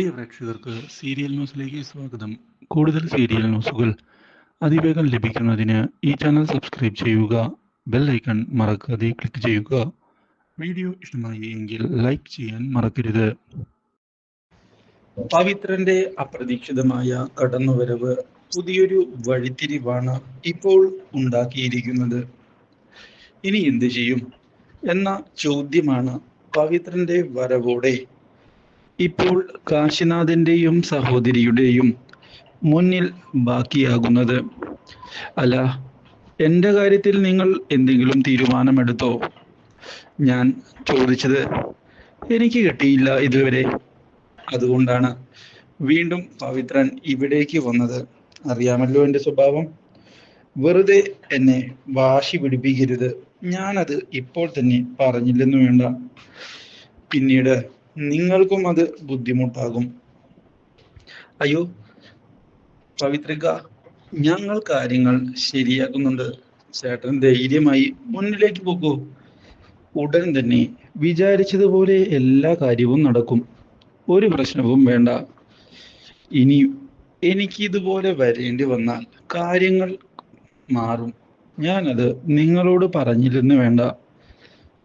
പ്രിയ പ്രേക്ഷകർക്ക് സീരിയൽ ന്യൂസിലേക്ക് സ്വാഗതം. കൂടുതൽ സീരിയൽ ന്യൂസുകൾ അതിവേഗം ലഭിക്കുന്നതിന് ഈ ചാനൽ സബ്സ്ക്രൈബ് ചെയ്യുക ബെൽ ഐക്കൺ മറക്കാതെ ക്ലിക്ക് ചെയ്യുക. വീഡിയോ ഇഷ്ടമായി എങ്കിൽ ലൈക്ക് ചെയ്യാൻ മറക്കരുത്. പവിത്രന്റെ അപ്രതീക്ഷിതമായ കടന്നുവരവ് പുതിയൊരു വഴിത്തിരിവാണ് ഇപ്പോൾ ഉണ്ടാക്കിയിരിക്കുന്നത്. ഇനി എന്ത് ചെയ്യും? എന്ന ചോദ്യമാണ് പവിത്രന്റെ വരവോടെ ഇപ്പോൾ കാശിനാഥന്റെയും സഹോദരിയുടെയും മുന്നിൽ ബാക്കിയാകുന്നത്. അല്ല എന്റെ കാര്യത്തിൽ നിങ്ങൾ എന്തെങ്കിലും തീരുമാനമെടുത്തോ? ഞാൻ ചോദിച്ചത് എനിക്ക് കിട്ടിയില്ല ഇതുവരെ. അതുകൊണ്ടാണ് വീണ്ടും പവിത്രൻ ഇവിടേക്ക് വന്നത്. അറിയാമല്ലോ എന്റെ സ്വഭാവം? വെറുതെ എന്നെ വാശി പിടിപ്പിക്കരുത്. ഞാനത് ഇപ്പോൾ തന്നെ പറഞ്ഞില്ലെന്ന് വേണ്ട. പിന്നീട് നിങ്ങൾക്കും അത് ബുദ്ധിമുട്ടാകും. അയ്യോ പവിത്രിക ഞങ്ങൾ കാര്യങ്ങൾ ശരിയാക്കുന്നുണ്ട്. ചേട്ടൻ ധൈര്യമായി മുന്നിലേക്ക് പോകൂ ഉടൻ തന്നെ വിചാരിച്ചതുപോലെ എല്ലാ കാര്യവും നടക്കും. ഒരു പ്രശ്നവും വേണ്ട. ഇനി എനിക്ക് ഇതുപോലെ വരേണ്ടി വന്നാൽ കാര്യങ്ങൾ മാറും. ഞാനത് നിങ്ങളോട് പറഞ്ഞില്ലെന്ന് വേണ്ട.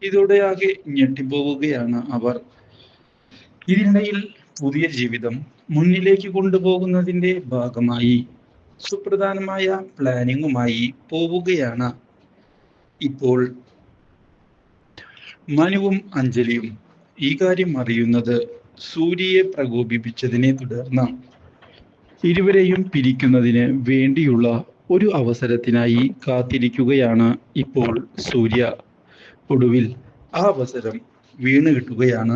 ഇതോടെ ആകെ ഞെട്ടിപ്പോവുകയാണ് അവർ. ഇതിനിടയിൽ പുതിയ ജീവിതം മുന്നിലേക്ക് കൊണ്ടുപോകുന്നതിന്റെ ഭാഗമായി സുപ്രധാനമായ പ്ലാനിങ്ങുമായി പോവുകയാണ്. ഇപ്പോൾ മനുവും അഞ്ജലിയും ഈ കാര്യം അറിയുന്നത് സൂര്യയെ പ്രകോപിപ്പിച്ചതിനെ തുടർന്ന് ഇരുവരെയും പിരിക്കുന്നതിന് വേണ്ടിയുള്ള ഒരു അവസരത്തിനായി കാത്തിരിക്കുകയാണ് ഇപ്പോൾ സൂര്യ. ഒടുവിൽ ആ അവസരം വീണ് കിട്ടുകയാണ്.